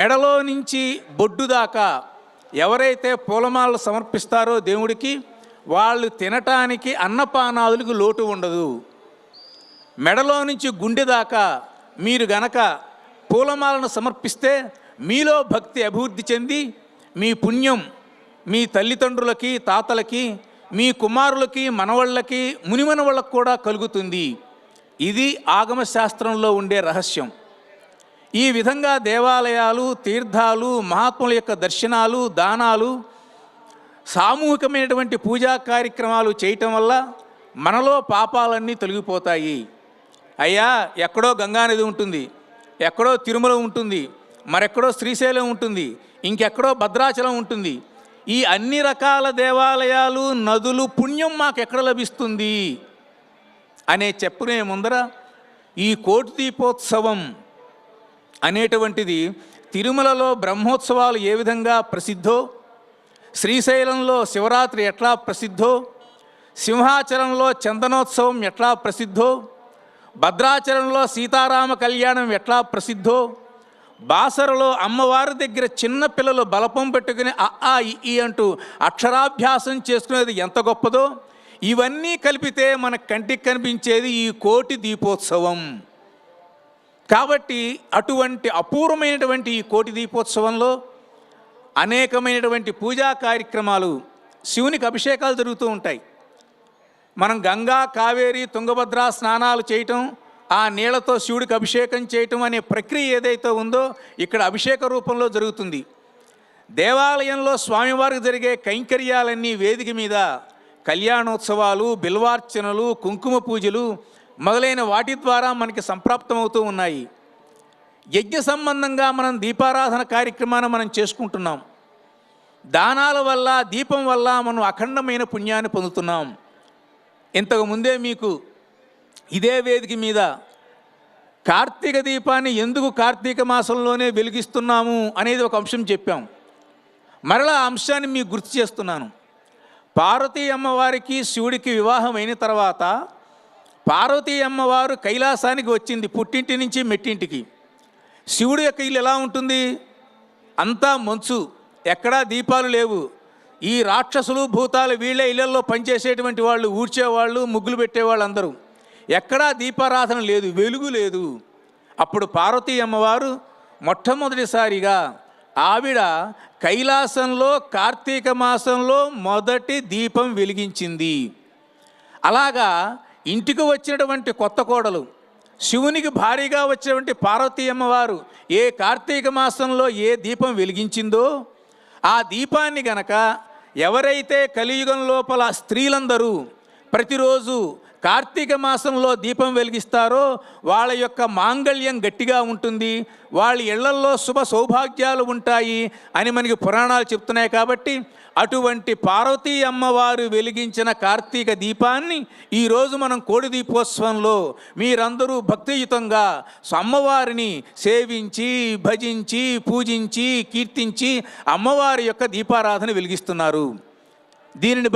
ఎడలో నుంచి బొడ్డు దాకా ఎవరైతే పూలమాలలు సమర్పిస్తారో దేవుడికి వాళ్ళు తినటానికి అన్నపానాదులకు లోటు ఉండదు. మెడలో నుంచి గుండె దాకా మీరు గనక పూలమాలను సమర్పిస్తే మీలో భక్తి అభివృద్ధి చెంది మీ పుణ్యం మీ తల్లిదండ్రులకి తాతలకి మీ కుమారులకి మనవళ్ళకి మునిమనవళ్ళకు కూడా కలుగుతుంది. ఇది ఆగమశాస్త్రంలో ఉండే రహస్యం. ఈ విధంగా దేవాలయాలు తీర్థాలు మహాత్ముల యొక్క దర్శనాలు దానాలు సామూహికమైనటువంటి పూజా కార్యక్రమాలు చేయటం వల్ల మనలో పాపాలన్నీ తొలగిపోతాయి. అయ్యా ఎక్కడో గంగానది ఉంటుంది ఎక్కడో తిరుమల ఉంటుంది మరెక్కడో శ్రీశైలం ఉంటుంది ఇంకెక్కడో భద్రాచలం ఉంటుంది. ఈ అన్ని రకాల దేవాలయాలు నదులు పుణ్యం మాకు ఎక్కడ లభిస్తుంది? అనే చెప్పునే ముందర ఈ కోటి దీపోత్సవం అనేటువంటిది తిరుమలలో బ్రహ్మోత్సవాలు ఏ విధంగా ప్రసిద్ధో శ్రీశైలంలో శివరాత్రి ఎట్లా ప్రసిద్ధో సింహాచలంలో చందనోత్సవం ఎట్లా ప్రసిద్ధో భద్రాచలంలో సీతారామ కళ్యాణం ఎట్లా ప్రసిద్ధో బాసరలో అమ్మవారి దగ్గర చిన్న పిల్లలు బలపం పెట్టుకుని అ ఈ అంటూ అక్షరాభ్యాసం చేసుకునేది ఎంత గొప్పదో ఇవన్నీ కలిపితే మన కంటికి కనిపించేది ఈ కోటి దీపోత్సవం. కాబట్టి అటువంటి అపూర్వమైనటువంటి ఈ కోటి దీపోత్సవంలో అనేకమైనటువంటి పూజా కార్యక్రమాలు శివునికి అభిషేకాలు జరుగుతూ ఉంటాయి. మనం గంగా కావేరి తుంగభద్ర స్నానాలు చేయటం ఆ నీళ్ళతో శివుడికి అభిషేకం చేయటం అనే ప్రక్రియ ఏదైతే ఉందో ఇక్కడ అభిషేక రూపంలో జరుగుతుంది. దేవాలయంలో స్వామివారికి జరిగే కైంకర్యాలన్నీ వేదిక మీద కళ్యాణోత్సవాలు బిల్వార్చనలు కుంకుమ పూజలు మొదలైన వాటి ద్వారా మనకి సంప్రాప్తమవుతూ ఉన్నాయి. యజ్ఞ సంబంధంగా మనం దీపారాధన కార్యక్రమాన్ని మనం చేసుకుంటున్నాం. దానాల వల్ల దీపం వల్ల మనం అఖండమైన పుణ్యాన్ని పొందుతున్నాం. ఇంతకు ముందే మీకు ఇదే వేదిక మీద కార్తీక దీపాన్ని ఎందుకు కార్తీక మాసంలోనే వెలిగిస్తున్నాము అనేది ఒక అంశం చెప్పాం. మరలా అంశాన్ని మీకు గుర్తు చేస్తున్నాను. పార్వతీ అమ్మవారికి శివుడికి వివాహం అయిన తర్వాత పార్వతీ అమ్మవారు కైలాసానికి వచ్చింది పుట్టింటి నుంచి మెట్టింటికి. శివుడు యొక్క ఇల్లు ఎలా ఉంటుంది? అంతా మంచు ఎక్కడా దీపాలు లేవు. ఈ రాక్షసులు భూతాలు వీళ్ళే ఇళ్ళలో పనిచేసేటువంటి వాళ్ళు ఊడ్చేవాళ్ళు ముగ్గులు పెట్టేవాళ్ళు అందరూ ఎక్కడా దీపారాధన లేదు వెలుగు లేదు. అప్పుడు పార్వతీ అమ్మవారు మొట్టమొదటిసారిగా ఆవిడ కైలాసంలో కార్తీక మాసంలో మొదటి దీపం వెలిగించింది. అలాగా ఇంటికి వచ్చినటువంటి కొత్త కోడలు శివునికి భారీగా వచ్చినటువంటి పార్వతీ అమ్మవారు ఏ కార్తీక మాసంలో ఏ దీపం వెలిగించిందో ఆ దీపాన్ని గనక ఎవరైతే కలియుగం లోపల స్త్రీలందరూ ప్రతిరోజు కార్తీక మాసంలో దీపం వెలిగిస్తారో వాళ్ళ యొక్క మాంగళ్యం గట్టిగా ఉంటుంది వాళ్ళ ఇళ్ళల్లో శుభ సౌభాగ్యాలు ఉంటాయి అని మనకి పురాణాలు చెప్తున్నాయి కాబట్టి అటువంటి పార్వతీ అమ్మవారు వెలిగించిన కార్తీక దీపాన్ని ఈరోజు మనం కోడి దీపోత్సవంలో మీరందరూ భక్తియుతంగా అమ్మవారిని సేవించి భజించి పూజించి కీర్తించి అమ్మవారి యొక్క దీపారాధన వెలిగిస్తున్నారు. దీనిని